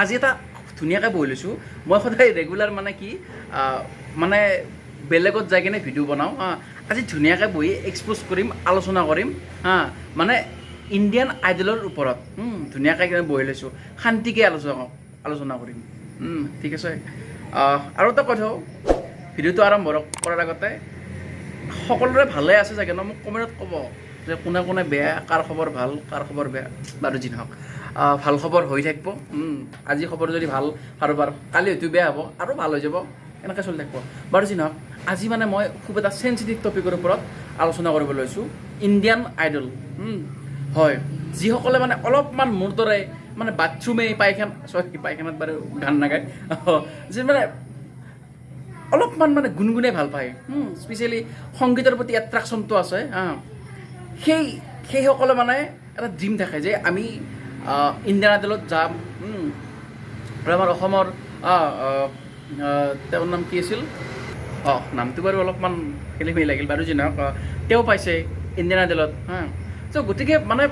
আজি এটা ধুনীয়াকৈ বহি লৈছোঁ। মই সদায় ৰেগুলাৰ মানে কি মানে বেলেগত যাই কিনে ভিডিঅ' বনাওঁ, হা। আজি ধুনীয়াকৈ বহি এক্সপ'জ কৰিম, আলোচনা কৰিম, হা। মানে ইণ্ডিয়ান আইডলৰ ওপৰত ধুনীয়াকৈ বহি লৈছোঁ। শান্তিকৈ আলোচনা আলোচনা কৰিম। ঠিক আছে। আৰু এটা কথাও ভিডিঅ'টো আৰম্ভ কৰাৰ আগতে, সকলোৰে ভালে আছে চাগে ন? মোক কমেণ্টত ক'ব। যে কোনে কোনে বেয়া কাৰ খবৰ ভাল কাৰ খবৰ বেয়া বাৰু যি নহওক ভাল খবৰ হৈ থাকিব আজি খবৰ যদি ভাল কাৰোবাৰ কালি হয়তো বেয়া হ'ব আৰু ভাল হৈ যাব এনেকৈ চলি থাকিব। বাৰু যি নহওক আজি মানে মই খুব এটা চেঞ্চিটিভ টপিকৰ ওপৰত আলোচনা কৰিব লৈছোঁ ইণ্ডিয়ান আইডল হয় যিসকলে মানে অলপমান মোৰ দৰে মানে বাথৰুমে পায়খানা চৰি পায়খানাত বাৰু গান নাগায় যে মানে অলপমান মানে গুণগুণে ভাল পায় স্পেচিয়েলি সংগীতৰ প্ৰতি এট্ৰেকশ্যনটো আছে হা। সেই, সেইসকলে মানে এটা ড্ৰিম থাকে যে আমি ইণ্ডিয়ান আইডলত যাম আৰু আমাৰ অসমৰ তেওঁৰ নাম কি আছিল? অঁ, নামটো বাৰু অলপমান খেলি মেলি লাগিল, বাৰু যি নহওক তেওঁ পাইছে ইণ্ডিয়ান আইডলত হা। চ' গতিকে মানে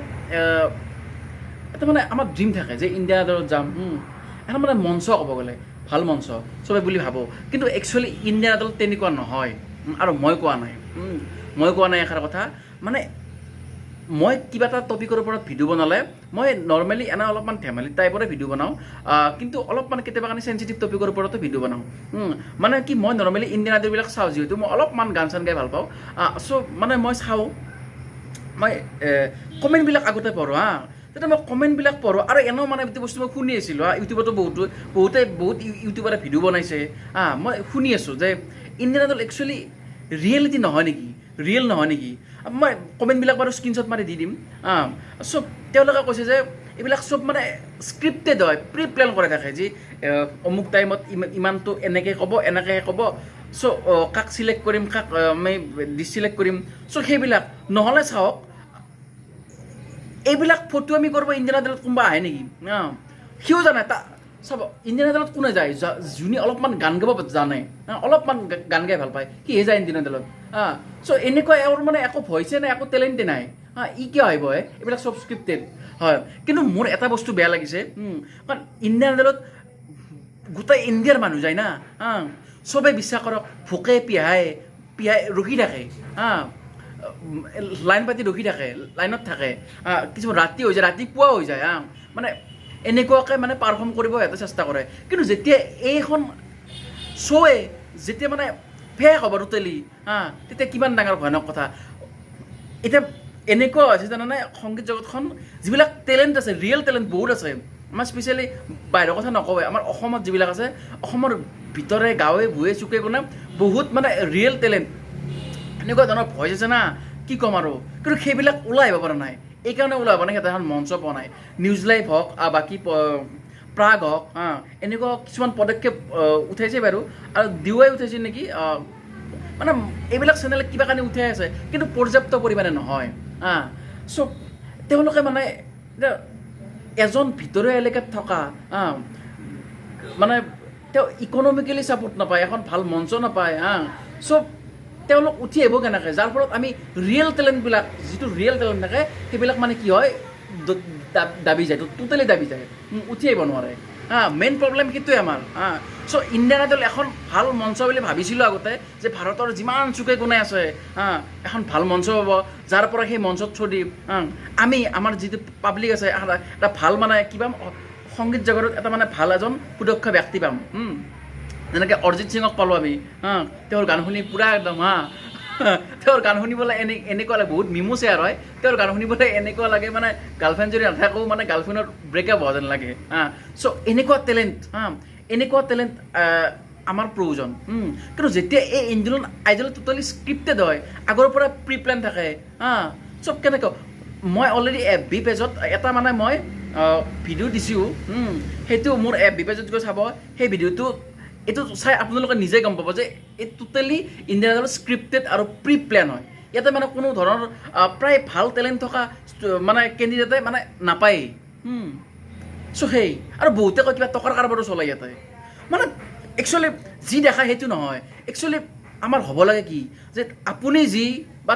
এটা মানে আমাৰ ড্ৰিম থাকে যে ইণ্ডিয়া আইডলত যাম এখন মানে মঞ্চ ক'ব গ'লে, ভালো মঞ্চ, চবে বুলি ভাবোঁ। কিন্তু একচুৱেলি ইণ্ডিয়ান আইডল তেনেকুৱা নহয় আৰু মই কোৱা নাই মই কোৱা নাই এষাৰ কথা। মানে মই কিবা এটা টপিকৰ ওপৰত ভিডিঅ' বনালে, মই নৰ্মেলি এনে অলপমান ধেমালি টাইপৰে ভিডিঅ' বনাওঁ কিন্তু অলপমান কেতিয়াবা কাৰণে চেঞ্চিটিভ টপিকৰ ওপৰতো ভিডিঅ' বনাওঁ। মানে কি মই নৰ্মেলি ইণ্ডিয়ান আইডলবিলাক চাওঁ যিহেতু, মই অলপমান গান চান গাই ভালো পাওঁ। চ' মানে মই চাওঁ, মই কমেণ্টবিলাক আগতে পঢ়োঁ, হা। তেতিয়া মই কমেণ্টবিলাক পঢ়োঁ, আৰু এনেও মানে এইটো বস্তু মই শুনি আছিলোঁ, হা। ইউটিউবতো বহুতো, বহুতে বহুত ইউ- ইউটিউবাৰে ভিডিঅ' বনাইছে, হা। মই শুনি আছোঁ যে ইণ্ডিয়ান আইডল একচুৱেলি ৰিয়েলিটি নহয় নেকি? ৰিয়েল নহয় নেকি? মই কমেণ্টবিলাক বাৰু স্ক্ৰীনশ্বট মাৰি দি দিম। চব তেওঁলোকে কৈছে যে এইবিলাক চব মানে স্ক্ৰিপ্টেড হয় প্ৰি প্লেন কৰি থাকে যি অমুক টাইমত ইমান ইমানটো এনেকৈ ক'ব এনেকৈ ক'ব চ' কাক চিলেক্ট কৰিম কাক আমি ডিচিলেক্ট কৰিম। চ' সেইবিলাক নহ'লে চাওক এইবিলাক ফটো আমি কৰিব ইণ্ডিয়ান আইডলত কোনোবা আহে নেকি? সিও জানে তা চাব, ইণ্ডিয়ান আইডলত কোনে যায়? যোনে অলপমান গান গাব জানে। অলপমান গান গাই ভালো পায়। সিহে যায় ইণ্ডিয়ান আইডলত? হা, চ' এনেকুৱা এওঁৰ মানে একো ভইচে নাই, একো টেলেণ্টে নাই। হা, ই কিয় আহিব হে? এইবিলাক চব স্ক্ৰিপ্টেড হয়। কিন্তু মোৰ এটা বস্তু বেয়া লাগিছে কাৰণ ইণ্ডিয়ান আইডলত গোটেই ইণ্ডিয়াৰ মানুহ যায় না। হা, চবে বিশ্বাস কৰক, ভোকে পিহাই পিহাই ৰখি থাকে। হা লাইন পাতি ৰখি থাকে, লাইনত থাকে। কিছুমান ৰাতি হৈ যায়, ৰাতিপুৱা হৈ যায়, হা। মানে এনেকুৱাকৈ মানে পাৰফৰ্ম কৰিব সিহঁতে চেষ্টা কৰে। কিন্তু যেতিয়া এইখন শ্ব'ৱে যেতিয়া মানে ফেক হ'ব টোটেলি হা তেতিয়া কিমান ডাঙৰ ভয়ানক কথা। এতিয়া এনেকুৱা হৈছে জানানে সংগীত জগতখন যিবিলাক টেলেণ্ট আছে ৰিয়েল টেলেণ্ট বহুত আছে। আমাৰ স্পেচিয়েলি বাহিৰৰ কথা নকওঁৱে আমাৰ অসমত যিবিলাক আছে অসমৰ ভিতৰে গাঁৱে ভূঞে চুকে কোণে বহুত মানে ৰিয়েল টেলেণ্ট এনেকুৱা ধৰণৰ ভইচ আছে না কি ক'ম আৰু? কিন্তু সেইবিলাক ওলাই আহিব পৰা নাই। এইকাৰণে আহিব নাই সিহঁতে এখন মঞ্চ নাই নিউজ লাইভ হওক বাকী প্ৰাগ হওক এনেকুৱা কিছুমান পদক্ষেপ উঠাইছে বাৰু। আৰু ডিৱাই উঠাইছে নেকি মানে এইবিলাক চেনেলে কিবা কাৰণে উঠাই আছে, কিন্তু পৰ্যাপ্ত পৰিমাণে নহয় হা চ' তেওঁলোকে মানে এজন ভিতৰুৱা এলেকাত থকা মানে তেওঁ ইকনমিকেলি ছাপোৰ্ট নাপায়, এখন ভালো মঞ্চ নাপায় হা চ' তেওঁলোক উঠি আহিব কেনেকৈ? যাৰ ফলত আমি ৰিয়েল টেলেণ্টবিলাক যিটো ৰিয়েল টেলেণ্ট থাকে, সেইবিলাক মানে কি হয়? দাবি যায় টোটেলি দাবি যায়। উঠি আহিব নোৱাৰে। হা মেইন প্ৰব্লেম সেইটোৱে আমাৰ, হা। চ' ইণ্ডিয়ান আইডল এখন ভালো মঞ্চ বুলি ভাবিছিলোঁ আগতে, যে ভাৰতৰ যিমান চুকে কোণে আছে, হা, এখন ভালো মঞ্চ হ'ব, যাৰ পৰা সেই মঞ্চত হা। আমি, আমাৰ যিটো পাব্লিক আছে, এটা ভালো মানে কিবা সংগীত জগতত এটা মানে ভালো এজন সুদক্ষ ব্যক্তি পাম। যেনেকৈ অৰিজিত সিঙক পালোঁ আমি, হা, তেওঁৰ গান শুনি পূৰা একদম, হা, তেওঁৰ গান শুনিবলৈ এনে, এনেকুৱা লাগে, বহুত মিমো শ্বেয়াৰ হয়, তেওঁৰ গান শুনিবলৈ এনেকুৱা লাগে মানে গাৰ্লফ্ৰেণ্ড যদি নাথাকোঁ মানে গাৰ্লফ্ৰেণ্ডৰ ব্ৰেকআপ হোৱা যেন লাগে, হা চ' এনেকুৱা টেলেণ্ট হা, এনেকুৱা টেলেণ্ট আমাৰ প্ৰয়োজন কিন্তু যেতিয়া এই ইণ্ডিয়ান আইডল টোটেলি স্ক্ৰিপ্টেড হয়, আগৰ পৰা প্ৰি প্লেন থাকে, হা, চব কেনেকৈ মই অলৰেডি এফ বি পেজত এটা মানে মই ভিডিঅ' দিছোঁ সেইটো মোৰ এফ বি পেজত গৈ চাব, সেই ভিডিঅ'টো এইটো চাই আপোনালোকে নিজে গম পাব যে এই টোটেলি ইণ্ডিয়ান আইডল স্ক্ৰিপ্টেড আৰু প্ৰি প্লেন হয়। ইয়াতে মানে কোনো ধৰণৰ প্ৰায় ভাল টেলেণ্ট থকা মানে কেণ্ডিডেটে মানে নাপায়েই। চ' সেই আৰু বহুতে কয় কিবা টকাৰ কাৰবাৰো চলে ইয়াতে। মানে একচুৱেলি যি দেখায় সেইটো নহয়। একচুৱেলি আমাৰ হ'ব লাগে কি? যে আপুনি যি বা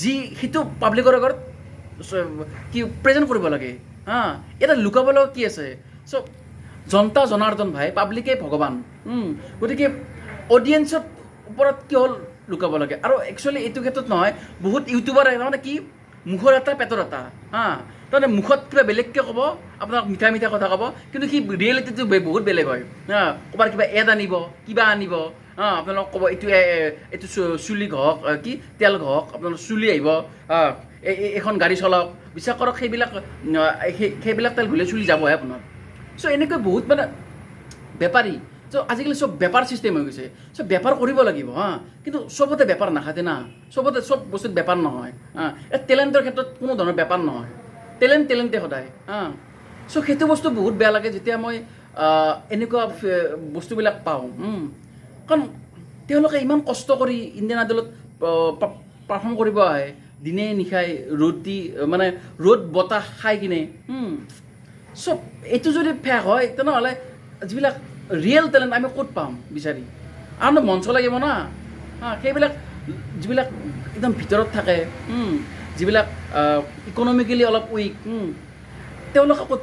যি সেইটো পাব্লিকৰ আগত কি প্ৰেজেণ্ট কৰিব লাগে। হা ইয়াতে লুকাব লগা কি আছে? চ' জনতা জনাৰ্দন ভাই পাব্লিকে ভগৱান। গতিকে অডিয়েঞ্চৰ ওপৰত কিয় লুকাব লাগে? আৰু একচুৱেলি এইটো ক্ষেত্ৰত নহয় বহুত ইউটিউবাৰে তাৰমানে কি? মুখৰ এটা পেটৰ এটা হা তাৰমানে মুখত কিবা বেলেগকৈ ক'ব আপোনাক মিঠা মিঠা কথা ক'ব কিন্তু সি ৰিয়েলিটিটো বহুত বেলেগ হয়। হা ক'ৰবাত কিবা এড আনিব কিবা আনিব। হা আপোনালোকক ক'ব এইটো এইটো চুলি ঘহক আহ, কি? তেল ঘহক আপোনালোকৰ চুলি আহিব। হা এইখন গাড়ী চলাওক। বিশ্বাস কৰক সেইবিলাক আহ, সেই- সেইবিলাক তেল ঘঁহিলে চুলি যাবহে আপোনাৰ। চ' এনেকৈ বহুত মানে বেপাৰী চ' আজিকালি চব বেপাৰ ছিষ্টেম হৈ গৈছে। চ' বেপাৰ কৰিব লাগিব, হা। কিন্তু চবতে বেপাৰ নাখাতে না। চবতে চব বস্তুত বেপাৰ নহয়, হা। টেলেণ্টৰ ক্ষেত্ৰত কোনো ধৰণৰ বেপাৰ নহয়। টেলেণ্ট টেলেণ্টে সদায়, হা। চ' সেইটো বস্তু বহুত বেয়া লাগে যেতিয়া মই এনেকুৱা বস্তুবিলাক পাওঁ কাৰণ তেওঁলোকে ইমান কষ্ট কৰি ইণ্ডিয়ান আইডলত পাৰফৰ্ম কৰিব আহে। দিনে নিশাই ৰ'দ দি মানে ৰ'দ, বতাহ খাই কিনে চব এইটো যদি ফেক হয়, তেনেহ'লে যিবিলাক ৰিয়েল টেলেণ্ট আমি ক'ত পাম বিচাৰি? আৰু মঞ্চ লাগিব না। হা, সেইবিলাক যিবিলাক একদম ভিতৰত থাকে যিবিলাক ইকনমিকেলি অলপ উইক তেওঁলোকে ক'ত পাব?